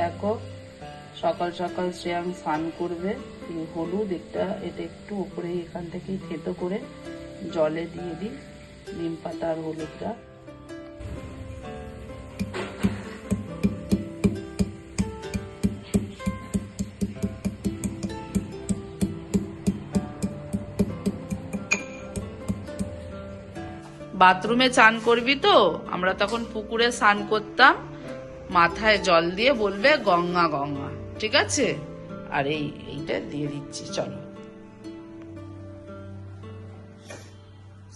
দেখো, সকাল সকাল শ্রেয়াং স্নান করবে হলুদ একটা, এটা একটু উপরে এখান থেকেই থেতো করে জলে দিয়ে দিই, নিম পাতা আর হলুদটা। বাথরুমে চান করবি তো? আমরা তখন পুকুরে স্নান করতাম। মাথায় জল দিয়ে বলবে গঙ্গা গঙ্গা। ঠিক আছে? আর এই এইটা দিয়ে দিচ্ছি চলো।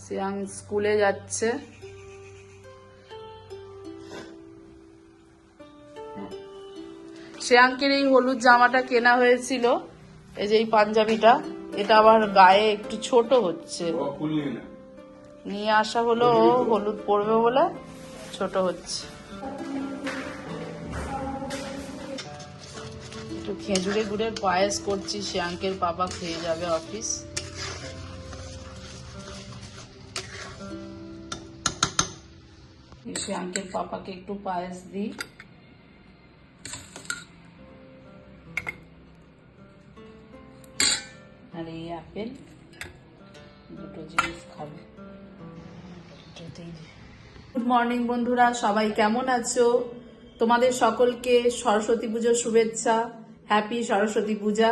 শ্রেয়াং স্কুলে যাচ্ছে। শ্রেয়াঙ্কের এই হলুদ জামাটা কেনা হয়েছিল এই যে এই পাঞ্জাবিটা এটা আবার গায়ে একটু ছোট হচ্ছে। নিয়ে আসা হলো হলুদ পরবে বলে ছোট হচ্ছে। একটু খেজুরে গুড়ের পায়েস করছি শ্রেয়াঙ্কের বাবা খেয়ে যাবে অফিস শ্রেয়াঙ্কের পাপাকে একটু পায়েস দিই। আর এই আপেল, দুটো জিনিস খাবে। গুড মর্নিং বন্ধুরা, সবাই কেমন আছো? তোমাদের সকলকে সরস্বতী পুজোর শুভেচ্ছা। হ্যাপি সরস্বতী পূজা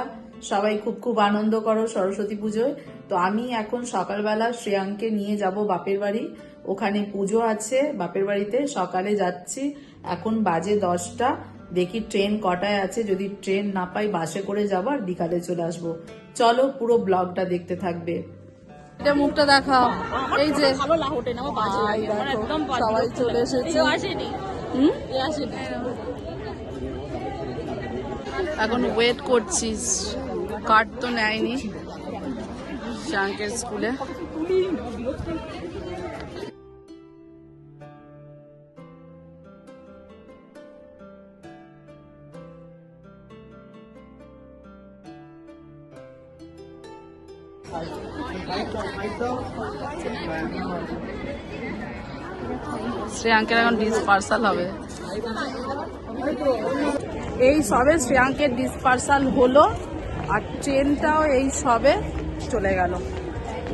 সবাই খুব খুব আনন্দ করো সরস্বতী পুজোয়। তো আমি এখন সকালবেলা শ্রেয়াঙ্কে নিয়ে যাব বাপের বাড়ি। ওখানে পুজো আছে বাপের বাড়িতে। সকালে যাচ্ছি। এখন বাজে দশটা। দেখি ট্রেন কটায় আছে। যদি ট্রেন না পাই বাসে করে যাব আর বিকালে চলে আসব। চলো পুরো ব্লগটা দেখতে থাকবে। এটা মুখটা দেখাও। এই যে সবাই চলে এসেছে। হুম? এখন ওয়েট করছিস কার্ড তো নেয়নি। স্কুলে শ্রেয়াঙ্কের এখন ডিসপার্সাল হবে। এই সবে শ্রেয়াঙ্কের ডিসপার্সাল হলো আর ট্রেনটাও এই সবে চলে গেল।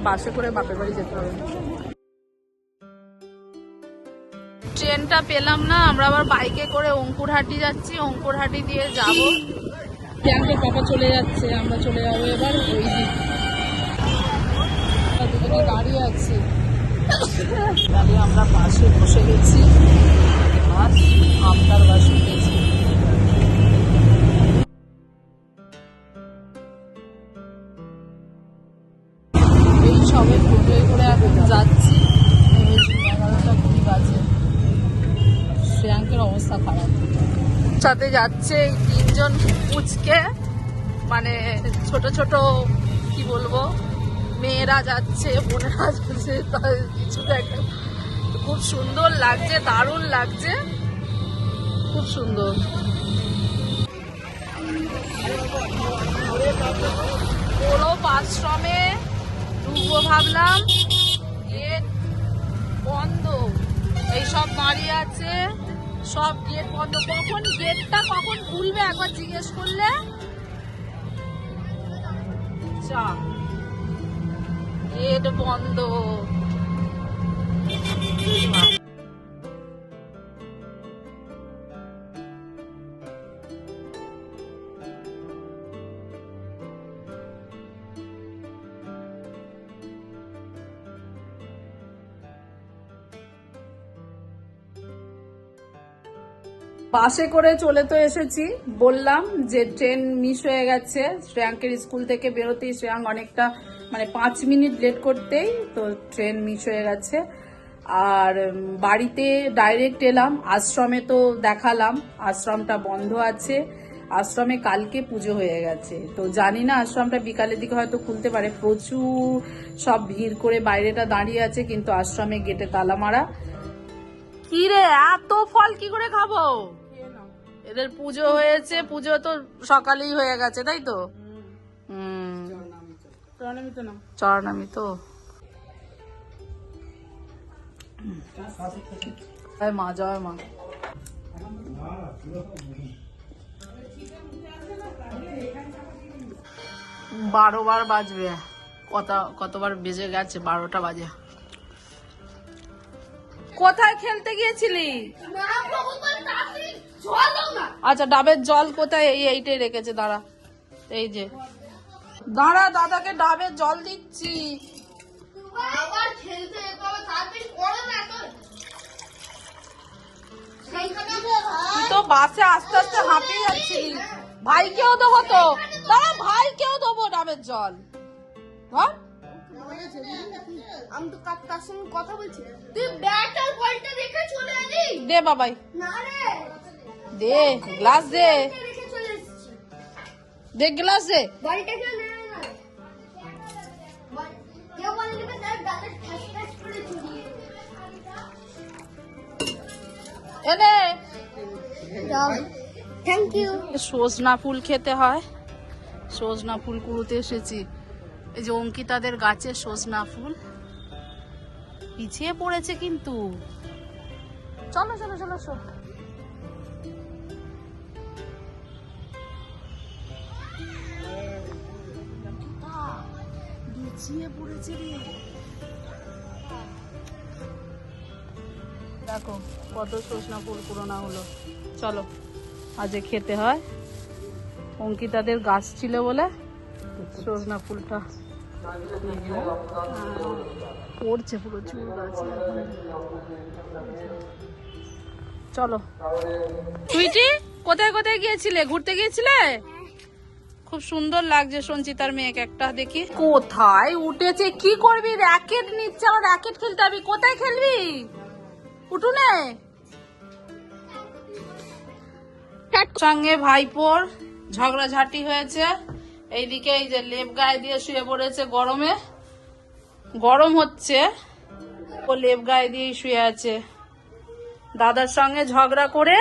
বাসে করে বাপের বাড়ি যেতে হবে। ট্রেনটা পেলাম না আমরা আবার বাইকে করে অঙ্কুরহাটি যাচ্ছি অঙ্কুরহাটি দিয়ে যাব। শ্রেয়াঙ্কের পাপা চলে যাচ্ছে আমরা চলে যাব এবার ওই দিক। দুজনে গাড়ি আছে। গাড়ি আমরা বাসে বসে গেছি। আর আমদার বাসে গেছি। সাথে যাচ্ছে এই তিনজন পুচকে। মানে ছোট ছোট, কি বলব, মেয়েরা যাচ্ছে, বোনেরা যাচ্ছে কিছু একটা খুব সুন্দর লাগছে, দারুণ লাগছে। খুব সুন্দর। বড় আশ্রমে ঢুকবো ভাবলাম। গেট বন্ধ। এইসব সব আছে। সব গেট বন্ধ। কখন গেটটা কখন খুলবে একবার জিজ্ঞেস করলে? গেট বন্ধ। বাসে করে চলে তো এসেছি। বললাম যে ট্রেন মিস হয়ে গেছে। শ্রেয়াঙ্কের স্কুল থেকে বেরোতেই শ্রেয়াঙ্ক অনেকটা মানে পাঁচ মিনিট লেট করতেই তো ট্রেন মিস হয়ে গেছে। আর বাড়িতে ডাইরেক্ট এলাম, আশ্রমে তো দেখালাম, আশ্রমটা বন্ধ আছে। আশ্রমে কালকে পুজো হয়ে গেছে। তো জানি না আশ্রমটা বিকালের দিকে হয়তো খুলতে পারে। প্রচুর সব ভিড় করে বাইরেটা দাঁড়িয়ে আছে, কিন্তু আশ্রমে গেটে তালা মারা। কি রে এত ফল কি করে খাব? এদের পুজো হয়েছে, পুজো তো সকালেই হয়ে গেছে, তাই তো? হুম। তো মা, জয় মা। বারো বার বাজবে। কত, কতবার বেজে গেছে? বারোটা বাজে। কোথায় খেলতে গিয়েছিলি? আচ্ছা ডাবের জল কোথায়? এই এইটাই রেখেছে দাঁড়া। এই যে। দাঁড়া দাদাকে ডাবের জল দিচ্ছি। তো বাসে আস্তে আস্তে হাঁপিয়ে যাচ্ছিলি। ভাইকেও দেবো তো। দাঁড়া ভাইকেও দেবো ডাবের জল। ধর। আমি তো কার সঙ্গে কথা বলছি। তুই ব্যাট বলটা রেখে চলে এলি দে বাবাই। না রে। দে গ্লাস দে। গ্লাস দে। এনে থ্যাংক ইউ সজনা ফুল খেতে হয়। সজনা ফুল কুড়োতে এসেছি। এই যে অঙ্কিতাদের গাছে সজনা ফুল। পিছিয়ে পড়েছে কিন্তু। চলো চলো চলো সব পিছিয়ে পড়েছে রে। দেখো, কত সজনা ফুল হলো। চলো, আজকে খেতে হয়। অঙ্কিতাদের গাছ ছিল বলে সজনা ফুলটা পড়ছে, পুরো চুল গাছে চলো। সুইটি, কোথায় কোথায় গিয়েছিলে? ঘুরতে গিয়েছিলে? খুব সুন্দর লাগছে সঞ্চিতার মেয়েকে একটা দেখি। কোথায় উঠেছে? কি করবি? র্যাকেট নিচ্ছে আমার র্যাকেট খেলতে হবে। কোথায় খেলবি? উঠুনে? সঙ্গে ভাইপোর ঝগড়া ঝগড়াঝাটি হয়েছে। এইদিকে এই যে লেপ গায়ে দিয়ে শুয়ে পড়েছে গরমে। গরম হচ্ছে ও লেপ গায়ে দিয়ে শুয়ে আছে। দাদার সঙ্গে ঝগড়া করে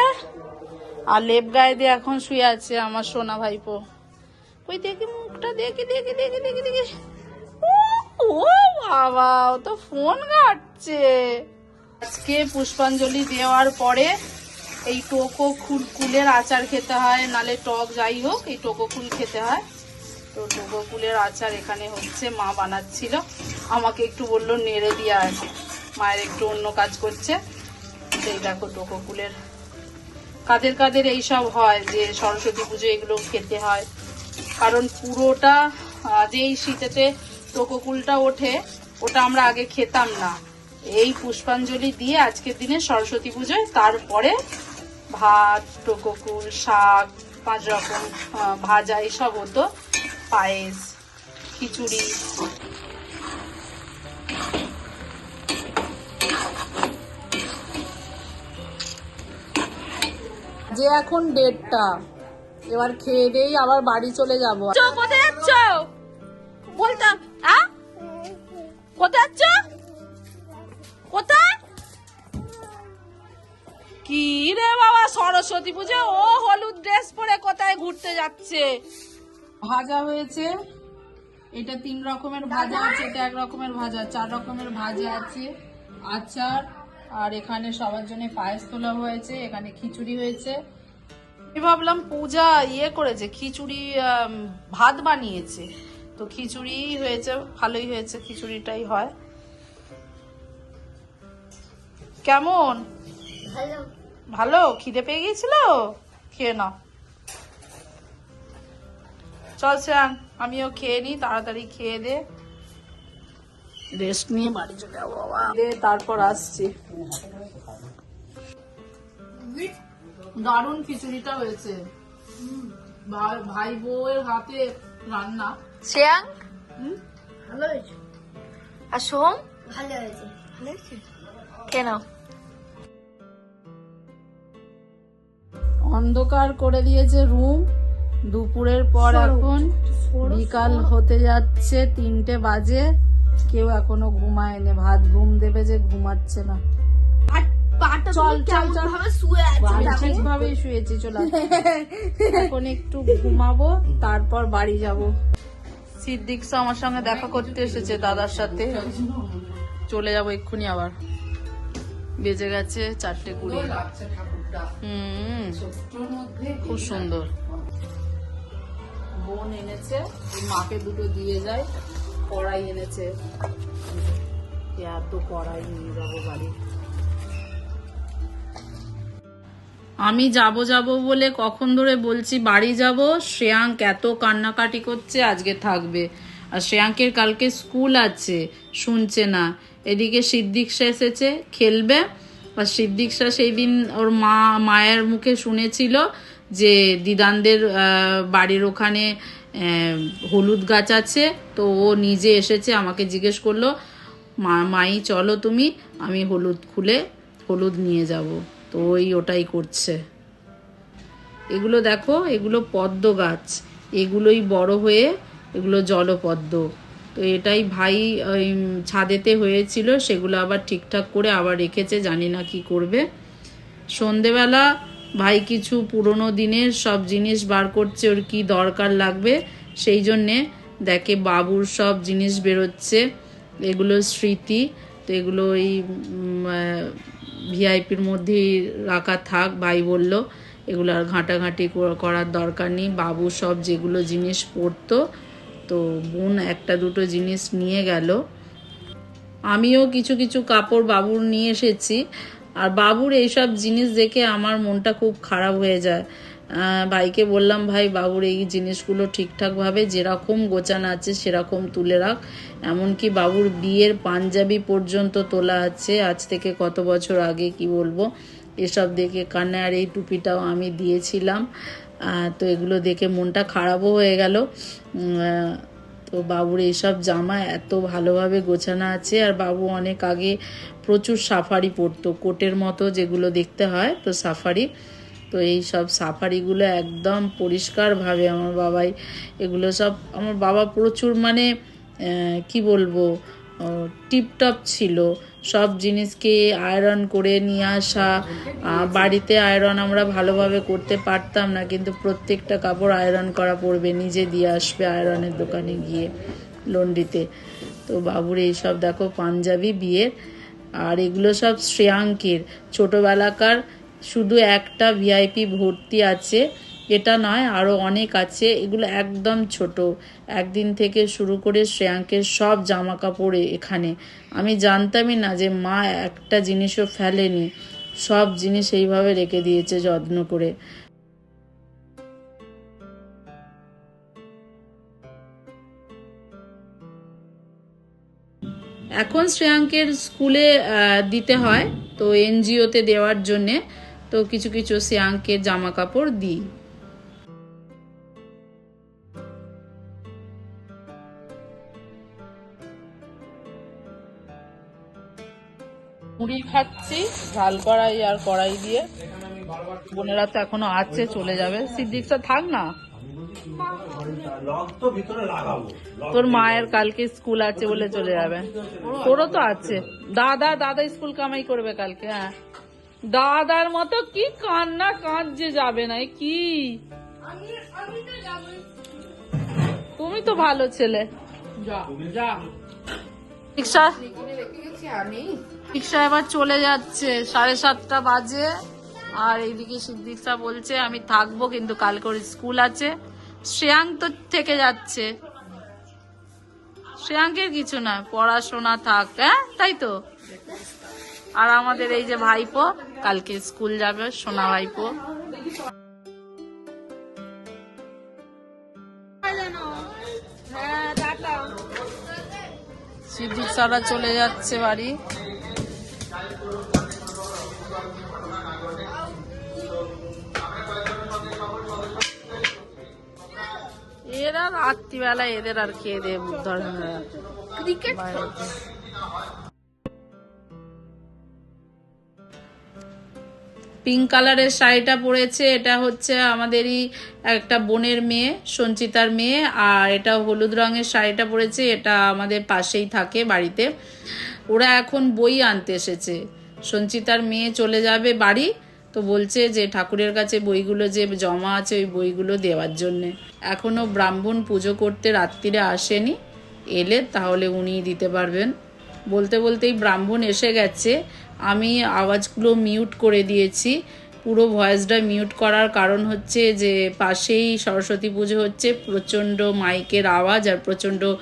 আর লেপ গায়ে দিয়ে এখন শুয়ে আছে আমার সোনা ভাইপো। ওই দেখি মুখটা দেখি দেখি দেখি দেখি দেখি। ও, বাবা ও তো ফোন ঘাটছে। আজকে পুষ্পাঞ্জলি দেওয়ার পরে এই টোকো খুল কুলের আচার খেতে হয় নালে টক যাই হোক এই টোকো কুল খেতে হয়। তো টোকো কুলের আচার এখানে হচ্ছে মা বানাচ্ছিল। আমাকে একটু বলল নেড়ে দিয়ে আর মায়ের একটু অন্য কাজ করছে। সেই দেখো টোকো কুলের কাদের কাদের এইসব হয় যে সরস্বতী পুজো এগুলো খেতে হয়। কারণ পুরোটা যেই শীতেতে টোকোকুলটা ওঠে, ওটা আমরা আগে খেতাম না। এই পুষ্পাঞ্জলি দিয়ে আজকের দিনে সরস্বতী পুজোয়, তারপরে ভাত, টোকোকুল, শাক, পাঁচ রকম ভাজা এইসব হতো। পায়েস, খিচুড়ি। যে এখন ডেটটা এবার খেয়ে দেই আবার বাড়ি চলে যাব। কোথায় যাচ্ছ? বলতাম হ্যাঁ? কোথায় যাচ্ছ? কোথায়? কি রে বাবা সরস্বতী পুজো? ও হলুদ ড্রেস পরে কোথায় ঘুরতে যাচ্ছে? ভাজা হয়েছে। এটা তিন রকমের ভাজা আছে এটা এক রকমের ভাজা চার রকমের ভাজা আছে আচার আর এখানে সবার জন্য পায়েস তোলা হয়েছে এখানে খিচুড়ি হয়েছে আমি ভাবলাম পূজা ইয়ে করেছে খিচুড়ি ভাত বানিয়েছে। তো খিচুড়ি হয়েছে ভালোই হয়েছে খিচুড়িটাই হয়। কেমন? ভালো। ভালো? খিদে পেয়ে গিয়েছিল? খেয়ে নাও। চল শ্যান আমিও খেয়ে নিই তাড়াতাড়ি খেয়ে দে। রেস্ট নিয়ে বাড়ি চলে যাব বাবা। তারপর আসছি। দারুণ খিচুড়িটা হয়েছে। ভাই বউয়ের হাতে রান্না। শ্রেয়াং? ভালো হয়েছে। আর হয়েছে। ভালো হয়েছে? কেন? অন্ধকার করে দিয়েছে রুম। দুপুরের পর এখন বিকাল হতে যাচ্ছে তিনটে বাজে। কেউ এখনও ঘুমায়নি। ভাত ঘুম দেবে যে ঘুমাচ্ছে না। পাটা চল, চল, চল। ভাবে শুয়ে আমি ঠিকভাবেই শুয়েছি চলে এখন একটু ঘুমাবো তারপর বাড়ি যাব। সিদ্দিক আমার সঙ্গে দেখা করতে এসেছে দাদার সাথে। চলে যাব এক্ষুনি আবার। বেজে গেছে চারটে কুড়ি। হুম খুব সুন্দর। বোন এনেছে মাকে দুটো দিয়ে যায় কড়াই এনেছে। এত কড়াই নিয়ে যাব বাড়ি। আমি যাব যাব বলে কখন ধরে বলছি, বাড়ি যাব। শ্রেয়াঙ্ক এত কান্নাকাটি করছে, আজকে থাকবে। আর শ্রেয়াঙ্কের কালকে স্কুল আছে, শুনছে না। এদিকে সিদ্দিকশা এসেছে, খেলবে। আর সিদ্দিকশা সেই দিন ওর মা, মায়ের মুখে শুনেছিল যে দিদানদের বাড়ির ওখানে হলুদ গাছ আছে। তো ও নিজে এসেছে, আমাকে জিজ্ঞেস করল, মা, মাই, চলো তুমি, আমি হলুদ খুলে, হলুদ নিয়ে যাব। তো ওই ওটাই করছে। এগুলো দেখো, এগুলো পদ্ম গাছ। এগুলোই বড় হয়ে এগুলো জলপদ্ম। তো এটাই ভাই ওই ছাদেতে হয়েছিল, সেগুলো আবার ঠিকঠাক করে আবার রেখেছে, জানি না কি করবে। সন্ধেবেলা ভাই কিছু পুরনো দিনের সব জিনিস বার করছে, ওর কি দরকার লাগবে, সেই জন্যে দেখে বাবুর সব জিনিস বেরোচ্ছে। এগুলো স্মৃতি, তো এগুলো ওই ভিআইপির মধ্যেই রাখা থাক, ভাই বলল। এগুলো আর ঘাঁটাঘাঁটি করার দরকার নেই। বাবু সব যেগুলো জিনিস পড়তো তো বোন একটা দুটো জিনিস নিয়ে গেল। আমিও কিছু কিছু কাপড় বাবুর নিয়ে এসেছি। আর বাবুর এইসব জিনিস দেখে আমার মনটা খুব খারাপ হয়ে যায়। ভাইকে বললাম, ভাই, বাবুর এই জিনিসগুলো ঠিকঠাকভাবে যেরকম গোছানো আছে সেরকম তুলে রাখ। এমনকি বাবুর বিয়ের পাঞ্জাবি পর্যন্ত তোলা আছে। আজ থেকে কত বছর আগে, কি বলব? এসব দেখে কান্না আর এই টুপিটাও আমি দিয়েছিলাম। তো এগুলো দেখে মনটা খারাপও হয়ে গেল। তো বাবুর এইসব জামা এত ভালোভাবে গোছানো আছে। আর বাবু অনেক আগে প্রচুর সাফারি পরতো। কোটের মতো যেগুলো দেখতে হয়, তো সাফারি। তো এই সব সাফারিগুলো একদম পরিষ্কারভাবে আমার বাবাই, এগুলো সব আমার বাবা প্রচুর মানে কি বলব টিপটপ ছিল। সব জিনিসকে আয়রন করে নিয়ে আসা বাড়িতে আয়রন আমরা ভালোভাবে করতে পারতাম না, কিন্তু প্রত্যেকটা কাপড় আয়রন করা পড়বে, নিজে দিয়ে আসবে আয়রনের দোকানে গিয়ে লন্ড্রিতে তো বাবুর এইসব দেখো, পাঞ্জাবি বিয়ের, আর এগুলো সব শ্রেয়াঙ্কের, ছোটোবেলাকার শুধু একটা ভিআইপি ভর্তি আছে, এটা নয় আরও অনেক আছে, এগুলো একদম ছোট। একদিন থেকে শুরু করে শ্রেয়াঙ্কের সব জামা কাপড় এখানে। আমি জানতামই না যে মা একটা জিনিসও ফেলেনি। সব জিনিস এইভাবে রেখে দিয়েছে যত্ন করে। এখন শ্রেয়াঙ্কের স্কুলে দিতে হয়, তো এনজিওতে দেওয়ার জন্যে। তো কিছু কিছু শ্রেয়াঙ্কের জামা কাপড় দিই। মুড়ি খাচ্ছি, ঝাল কড়াই আর কড়াই দিয়ে। বোনেরা তো এখনও আছে, চলে যাবে। সিদ্দিকটা থাক না। তোর মায়ের কালকে স্কুল আছে বলে চলে যাবে। তোরও তো আছে। দাদা দাদা স্কুল কামাই করবে কালকে হ্যাঁ। দাদার মতো কি কান্না কাঁদছে যাবে না কি? তুমি তো ভালো ছেলে। যা। যা। রিক্সা? রিক্সা এবার চলে যাচ্ছে সাড়ে সাতটা বাজে। আর এইদিকে সিদ্দিকসা বলছে আমি থাকব কিন্তু কালকে ওর স্কুল আছে। শ্রেয়াঙ্ক তো থেকে যাচ্ছে। শ্রেয়াঙ্কের কিছু না পড়াশোনা থাক হ্যাঁ? তাই তো? আর আমাদের এই যে ভাইপো কালকে স্কুল যাবে সোনা ভাইপো। সিদ্দিক সারা চলে যাচ্ছে বাড়ি। এরা রাত্রিবেলা এদের আর খেয়ে দিয়ে বুদ্ধর ক্রিকেট পিঙ্ক কালারের শাড়িটা পরেছে। এটা হচ্ছে আমাদেরই একটা বোনের মেয়ে, সঞ্চিতার মেয়ে, আর এটা হলুদ রঙের শাড়িটা পরেছে। এটা আমাদের পাশেই থাকে বাড়িতে। ওরা এখন বই আনতে এসেছে। সঞ্চিতার মেয়ে চলে যাবে বাড়ি, তো বলছে যে ঠাকুরের কাছে বইগুলো যে জমা আছে, ওই বইগুলো দেওয়ার জন্যে। এখনও ব্রাহ্মণ পুজো করতে রাত্রিরে আসেনি। এলে তাহলে উনিই দিতে পারবেন। বলতে বলতেই ব্রাহ্মণ এসে গেছে। আমি আওয়াজগুলো মিউট করে দিয়েছি। পুরো ভয়েসটা মিউট করার কারণ হচ্ছে যে, পাশেই সরস্বতী পুজো হচ্ছে, প্রচণ্ড মাইকের আওয়াজ আর প্রচণ্ড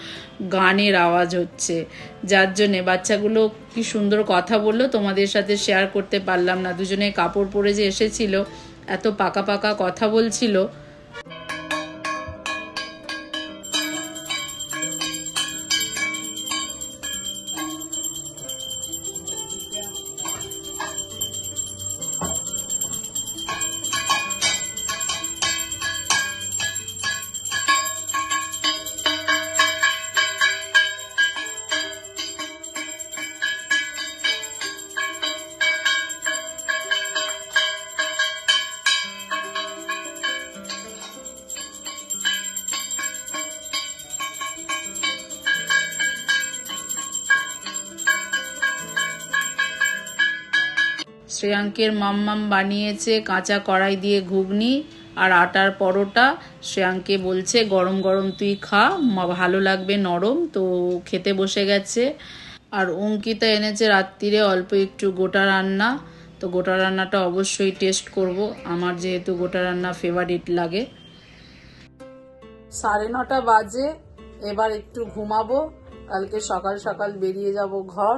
গানের আওয়াজ হচ্ছে। যার জন্যে বাচ্চাগুলো কি সুন্দর কথা বলল, তোমাদের সাথে শেয়ার করতে পারলাম না। দুজনে কাপড় পরে যে এসেছিল, এত পাকা পাকা কথা বলছিল। শ্রেয়াঙ্কের মাম্মাম বানিয়েছে কাঁচা কড়াই দিয়ে ঘুগনি আর আটার পরোটা। শ্রেয়াঙ্কে বলছে, গরম গরম তুই খা ভালো লাগবে নরম, তো খেতে বসে গেছে। আর অঙ্কিতা এনেছে রাত্রিরে অল্প একটু গোটা রান্না। তো গোটা রান্নাটা অবশ্যই টেস্ট করব, আমার যেহেতু গোটা রান্না ফেভারিট লাগে। সাড়ে নটা বাজে, এবার একটু ঘুমাবো, কালকে সকাল সকাল বেরিয়ে যাব ঘর।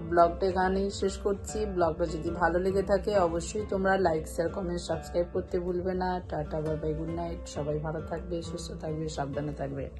ব্লগটা এখানেই শেষ করছি। ব্লগটা যদি ভালো লেগে থাকে, অবশ্যই তোমরা লাইক শেয়ার কমেন্ট সাবস্ক্রাইব করতে ভুলবে না। Tata bye bye good night সবাই ভালো থাকবে, সুস্থ থাকবে, সাবধানে থাকবে।